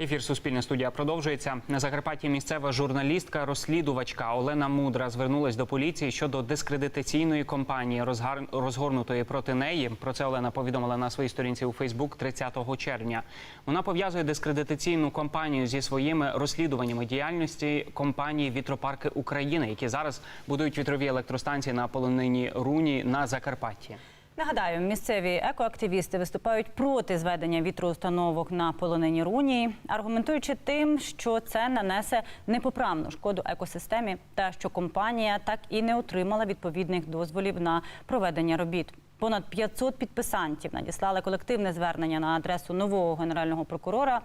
Ефір Суспільне студія продовжується. На Закарпатті місцева журналістка, розслідувачка Олена Мудра звернулась до поліції щодо дискредитаційної кампанії, розгорнутої проти неї. Про це Олена повідомила на своїй сторінці у Фейсбук 30 червня. Вона пов'язує дискредитаційну кампанію зі своїми розслідуваннями діяльності компанії Вітропарки України, які зараз будують вітрові електростанції на полонині Руні на Закарпатті. Нагадаю, місцеві екоактивісти виступають проти зведення вітроустановок на полонині Рунії, аргументуючи тим, що це нанесе непоправну шкоду екосистемі та що компанія так і не отримала відповідних дозволів на проведення робіт. Понад 500 підписантів надіслали колективне звернення на адресу нового генерального прокурора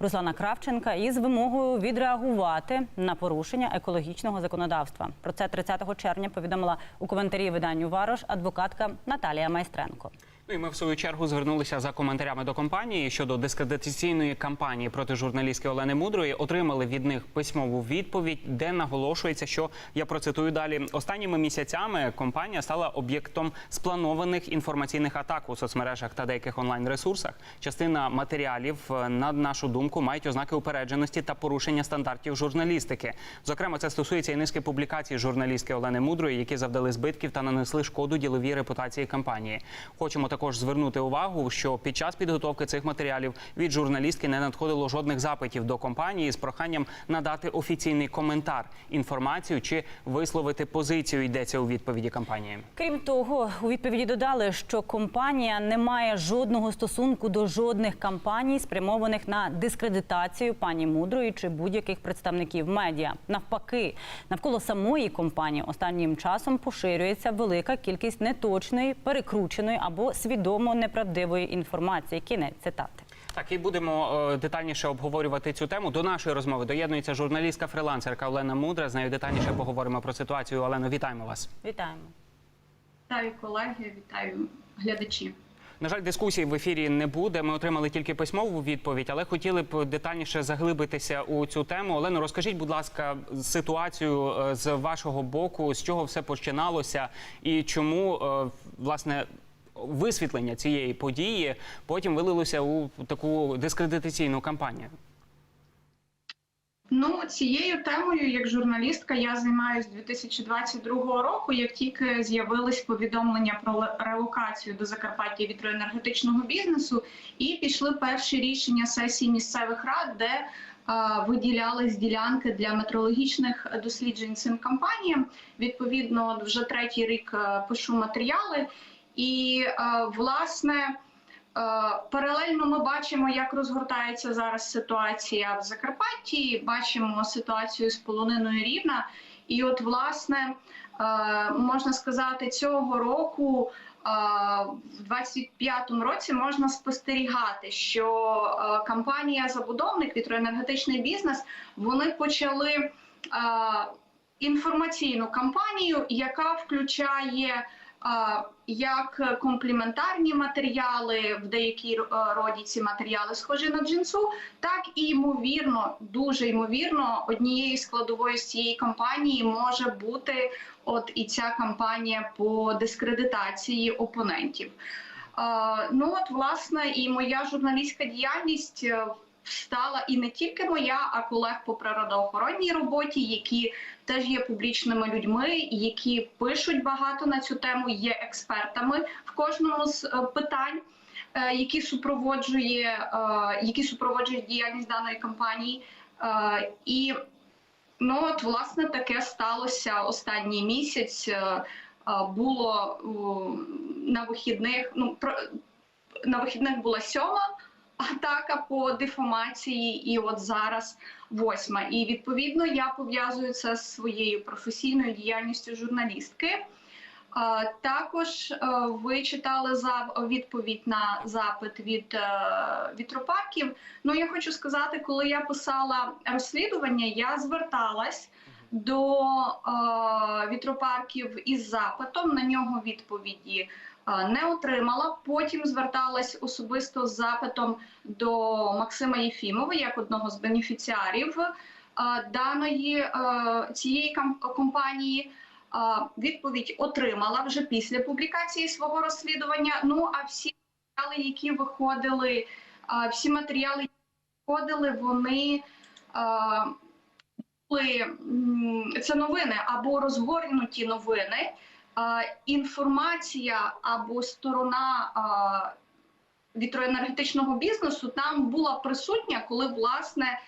Руслана Кравченка із вимогою відреагувати на порушення екологічного законодавства. Про це 30 червня повідомила у коментарі виданню Варош адвокатка Наталія Майстренко. Ну і ми в свою чергу звернулися за коментарями до компанії щодо дискредитаційної кампанії проти журналістки Олени Мудрої. Отримали від них письмову відповідь, де наголошується, що я процитую далі. Останніми місяцями компанія стала об'єктом спланованих інформаційних атак у соцмережах та деяких онлайн-ресурсах. Частина матеріалів, е, на нашу думку, мають ознаки упередженості та порушення стандартів журналістики. Зокрема, це стосується і низки публікацій журналістки Олени Мудрої, які завдали збитків та нанесли шкоду діловій репутації компанії. Хочемо також звернути увагу, що під час підготовки цих матеріалів від журналістки не надходило жодних запитів до компанії з проханням надати офіційний коментар, інформацію чи висловити позицію. Йдеться у відповіді компанії. Крім того, у відповіді додали, що компанія не має жодного стосунку до жодних кампаній, спрямованих на дискредитацію пані Мудрої чи будь-яких представників медіа. Навпаки, навколо самої компанії останнім часом поширюється велика кількість неточної, перекрученої або свідомо неправдивої інформації. Кінець цитати. Так і будемо е, детальніше обговорювати цю тему. До нашої розмови доєднується журналістка фрилансерка Олена Мудра. З нею детальніше поговоримо про ситуацію. Олено, вітаємо вас. Вітаємо. Вітаю колеги, вітаю глядачі. На жаль, дискусії в ефірі не буде. Ми отримали тільки письмову відповідь, але хотіли б детальніше заглибитися у цю тему. Олено, розкажіть, будь ласка, ситуацію е, з вашого боку, з чого все починалося, і чому е, власне висвітлення цієї події потім вилилося у таку дискредитаційну кампанію. Ну цією темою, як журналістка, я займаюся 2022 року. Як тільки з'явились повідомлення про релокацію до Закарпаття вітроенергетичного бізнесу, і пішли перші рішення сесії місцевих рад, де виділялись ділянки для метрологічних досліджень цим компаніям. Відповідно, вже третій рік пишу матеріали, і е, власне. Е, Паралельно ми бачимо, як розгортається зараз ситуація в Закарпатті. Бачимо ситуацію з полониною рівна. І, от, власне, е, можна сказати, цього року, в 25-му році, можна спостерігати, що компанія забудовник вітроенергетичний бізнес вони почали інформаційну кампанію, яка включає як компліментарні матеріали, в деякій е, роді ці матеріали схожі на джинсу, так і ймовірно, дуже ймовірно, однією складовою з цієї кампанії може бути от і ця кампанія по дискредитації опонентів. Е, Ну от власне і моя журналістська діяльність е, стала і не тільки моя, а колег по природоохоронній роботі, які теж є публічними людьми, які пишуть багато на цю тему, є експертами в кожному з е, питань. е, Які супроводжує, е, які супроводжують діяльність даної компанії, і ну от власне таке сталося останній місяць. Було на вихідних. Ну на вихідних була сьома атака по дефамації, і от зараз восьма. І відповідно я пов'язую це з своєю професійною діяльністю журналістки. Також е, ви читали відповідь на запит від е, вітропарків. Ну я хочу сказати, коли я писала розслідування, я зверталась до е, вітропарків із запитом. На нього відповіді не отримала. Потім зверталась особисто з запитом до Максима Єфімова як одного з бенефіціарів е, даної е, цієї компанії. Відповідь отримала вже після публікації свого розслідування. Ну а всі матеріали, які виходили, всі матеріали, які входили вони. Е, були це новини або розгорнуті новини, е, інформація або сторона вітроенергетичного бізнесу там була присутня, коли власне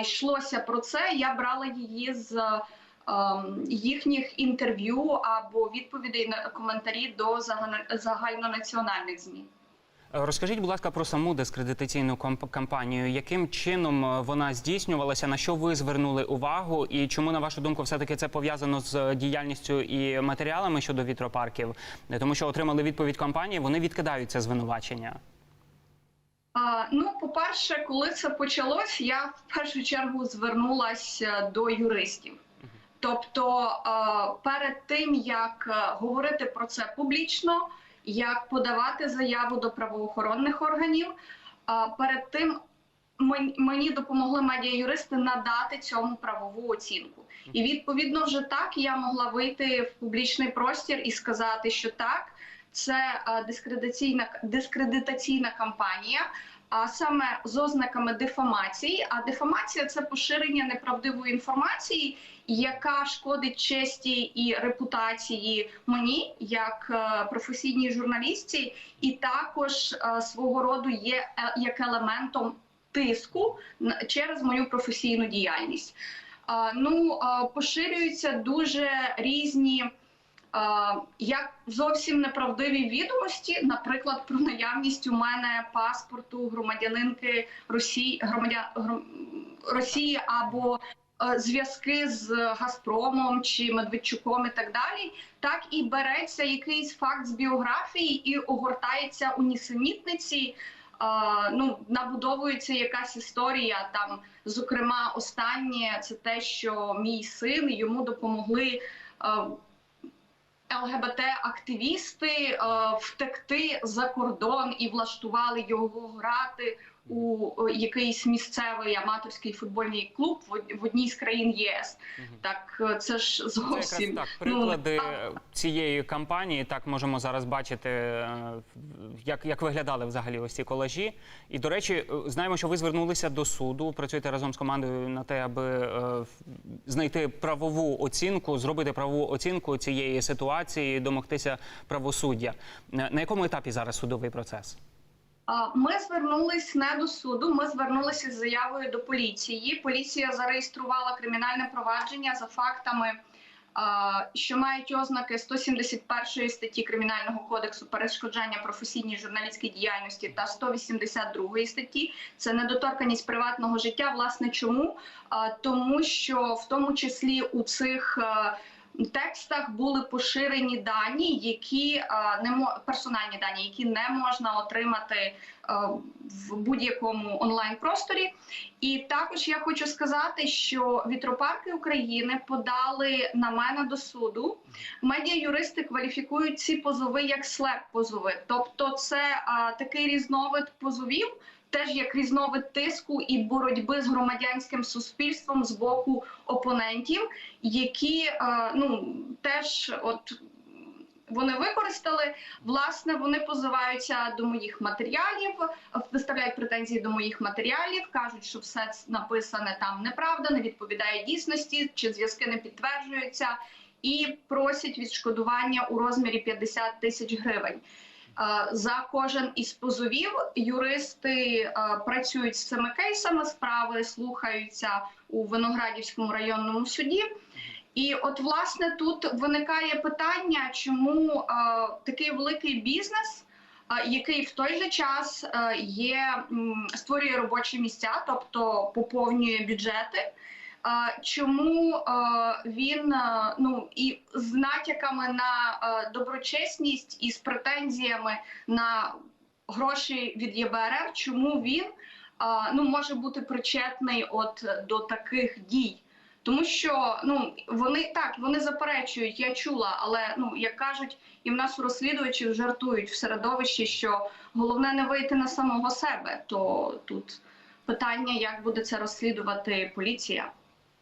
йшлося про це. Я брала її з е, їхніх інтерв'ю або відповідей на коментарі до загально- загальнонаціональних змі. Розкажіть, будь ласка, про саму дискредитаційну кампанію. Яким чином е, вона здійснювалася? На що ви звернули увагу? І чому, на вашу думку, все-таки це пов'язано з діяльністю і матеріалами щодо вітропарків? Е, Тому що отримали відповідь компанії, вони відкидають це звинувачення. А, ну, по-перше, коли це почалось, я в першу чергу звернулася до юристів. Тобто, перед тим як е, говорити про це публічно, як подавати заяву до правоохоронних органів, перед тим мен- мені допомогли медіа-юристи надати цьому правову оцінку. І відповідно вже так я могла вийти в публічний простір і сказати, що так, це дискредитаційна дискредитаційна кампанія. А саме з ознаками дефамації. А дефамація це поширення неправдивої інформації, яка шкодить честі і репутації мені як е, професійній журналістці, і також е, свого роду є е, як елементом тиску через мою професійну діяльність. Ну поширюються дуже різні. Е, Як зовсім неправдиві відомості, наприклад, про наявність у мене паспорту громадянинки Росії, громадян Росії або е, зв'язки з Газпромом чи Медведчуком і так далі, так і береться якийсь факт з біографії і огортається у нісенітниці. е, Ну, набудовується якась історія. Там, зокрема, останнє це те, що мій син йому допомогли. ЛГБТ-активісти е, втекти за кордон і влаштували його грати у е, якийсь місцевий аматорський футбольний клуб в одній з країн ЄС. Так е, це ж Це зовсім якраз так. ну, Приклади а- цієї кампанії так можемо зараз бачити, е, як, як виглядали взагалі ось ці колажі. І до речі, знаємо, що ви звернулися до суду, працюєте разом з командою на те, аби знайти правову оцінку, зробити правову оцінку цієї ситуації, домогтися правосуддя. На якому етапі зараз судовий процес? Ми звернулись не до суду. Ми звернулися з заявою до поліції. Поліція зареєструвала кримінальне провадження за фактами, що мають ознаки 171 статті кримінального кодексу перешкоджання професійній журналістській діяльності та 182 статті. Це недоторканість приватного життя. Власне, чому? Тому що в тому числі у цих текстах були поширені дані, які е, не персональні дані, які не можна отримати е, в будь-якому онлайн просторі. І також я хочу сказати, що вітропарки України подали на мене до суду. Медіа-юристи кваліфікують ці позови як слеп позови, тобто це е, такий різновид позовів. Теж як різновид тиску і боротьби з громадянським суспільством з боку опонентів, які е, ну теж от вони використали. Власне, вони позиваються до моїх матеріалів, виставляють претензії до моїх матеріалів, кажуть, що все написане там неправда, не відповідає дійсності, чи зв'язки не підтверджуються, і просять відшкодування у розмірі 50 тисяч гривень. Е, За кожен із позовів юристи е, працюють з цими кейсами, справи слухаються у Виноградівському районному суді. І от власне тут виникає питання, чому е, такий великий бізнес, який в той же час є створює робочі місця, тобто поповнює бюджети. Чому е, він е, ну і з натяками на е, доброчесність і з претензіями на гроші від ЄБРР, чому він ну може бути причетний от до таких дій? Тому що ну вони так вони заперечують, я чула, але ну як кажуть, і в нас у розслідувачів жартують в середовищі, що головне не вийти на самого себе. То тут питання, як буде це розслідувати поліція.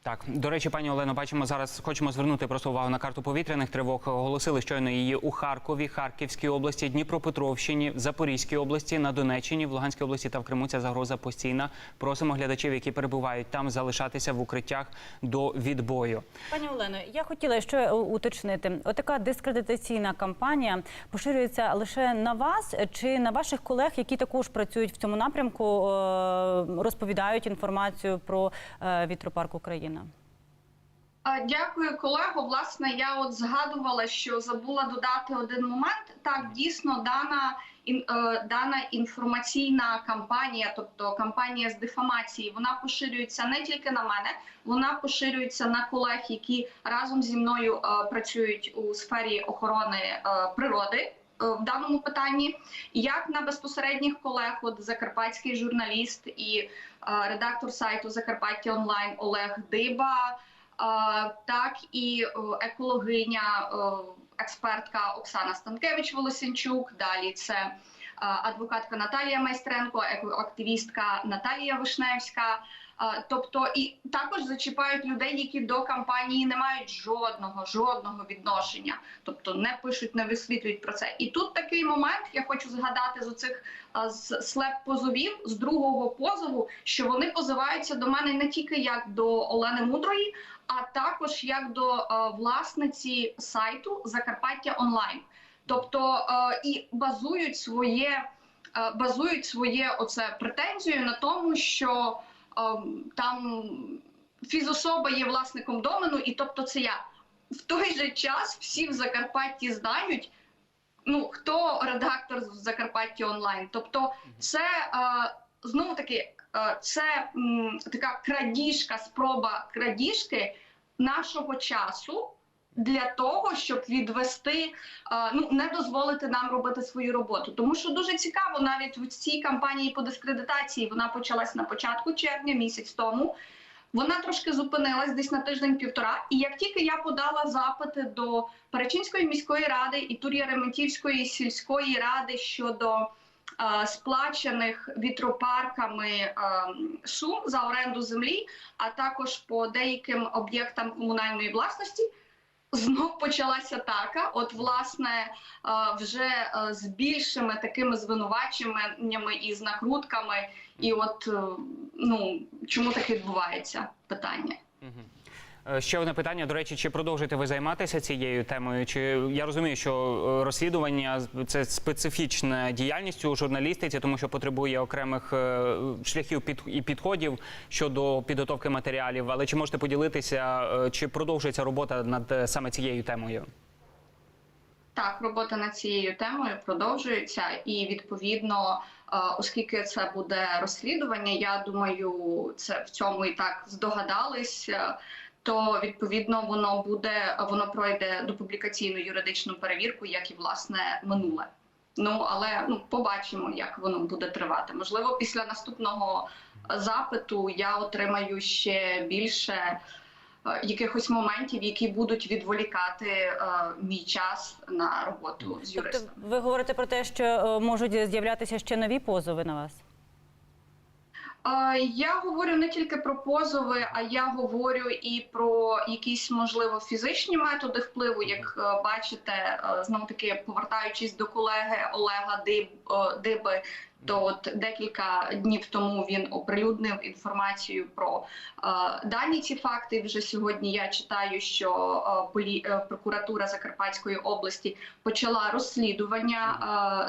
Так, до речі, пані Олено, бачимо зараз. Хочемо звернути просто увагу на карту повітряних тривог. Оголосили щойно її у Харкові, Харківській області, Дніпропетровщині, Запорізькій області, на Донеччині, в Луганській області та в Криму. Ця загроза постійна. Просимо глядачів, які перебувають там, залишатися в укриттях до відбою. Пані Олено, я хотіла ще уточнити. Отака дискредитаційна кампанія поширюється лише на вас чи на ваших колег, які також працюють в цьому напрямку, е, розповідають інформацію про е, вітропарк Україна. А, Дякую, колего. Власне, я от згадувала, що забула додати один момент. Так, дійсно, дана е, дана інформаційна кампанія, тобто кампанія з дефамації, вона поширюється не тільки на мене, вона поширюється на колег, які разом зі мною е, працюють у сфері охорони е, природи. Е, В даному питанні, як на безпосередніх колег, от закарпатський журналіст і е, редактор сайту Закарпаття онлайн Олег Диба, Е, так і екологиня, експертка Оксана Станкевич Волосінчук. Далі це адвокатка Наталія Майстренко, екоактивістка Наталія Вишневська. Тобто і також зачіпають людей, які до кампанії не мають жодного жодного відношення, тобто не пишуть, не висвітлюють про це. І тут такий момент я хочу згадати з оцих з слеп позовів з другого позову, що вони позиваються до мене не тільки як до Олени Мудрої, а також як до власниці сайту Закарпаття онлайн. Тобто і базують своє базують своє оце претензію на тому, що там фізособа є власником домену, і тобто це я. В той же час всі в Закарпатті знають. Ну, хто редактор в Закарпатті онлайн? Тобто, це е, знову таки е, це така крадіжка, спроба крадіжки нашого часу для того, щоб відвести, е, ну не дозволити нам робити свою роботу. Тому що дуже цікаво, навіть в цій кампанії по дискредитації вона почалась на початку червня, місяць тому. Вона трошки зупинилась десь на тиждень-півтора. І як тільки я подала запити до Перечинської міської ради і Тур'яреметівської сільської ради щодо е, сплачених вітропарками е, сум за оренду землі, а також по деяким об'єктам комунальної власності. Знов почалася атака. От, власне, е, вже е, з більшими такими звинуваченнями і з накрутками. І от е, ну чому так відбувається питання? Е, Ще одне питання. До речі, чи продовжуєте ви займатися цією темою? Чи я розумію, що е, розслідування це специфічна діяльність у журналістиці, тому що потребує окремих е, шляхів під і підходів щодо підготовки матеріалів. Але чи можете поділитися, чи продовжується робота над саме цією темою? Так, робота над цією темою продовжується, і відповідно, оскільки це буде розслідування, я думаю, це в цьому і так здогадались. То відповідно воно буде воно пройде до публікаційну юридичну перевірку, як і власне минуле. Ну але ну побачимо, як воно буде тривати. Можливо, після наступного запиту я отримаю ще більше е, якихось моментів, які будуть відволікати е, мій час на роботу з Тобто, ви говорите про те, що е, можуть з'являтися ще нові позови на вас? Е, Я говорю не тільки про позови, а я говорю і про якісь можливо фізичні методи впливу. Як е, бачите, знову таки повертаючись до колеги Олега Диб, е, Диби, то от декілька днів тому він оприлюднив інформацію про е, дані ці факти. Вже сьогодні я читаю, що е, е, прокуратура Закарпатської області почала розслідування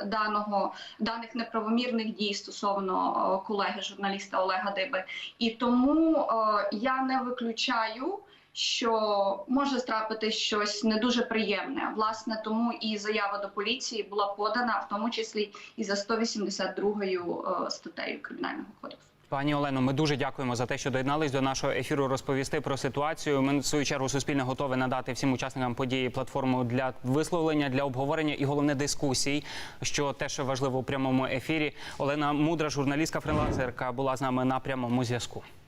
даного даних неправомірних дій стосовно колеги журналіста Олега Диби. І тому я не виключаю. Що може трапити щось не дуже приємне, власне, тому і заява до поліції була подана, в тому числі і за 182 е, статтею кримінального кодексу. Пані Олено, ми дуже дякуємо за те, що доєднались до нашого ефіру розповісти про ситуацію. Ми в свою чергу суспільне готові надати всім учасникам події платформу для висловлення, для обговорення і головне дискусій, що теж важливо у прямому ефірі. Олена Мудра, журналістка фрилансерка, була з нами на прямому зв'язку.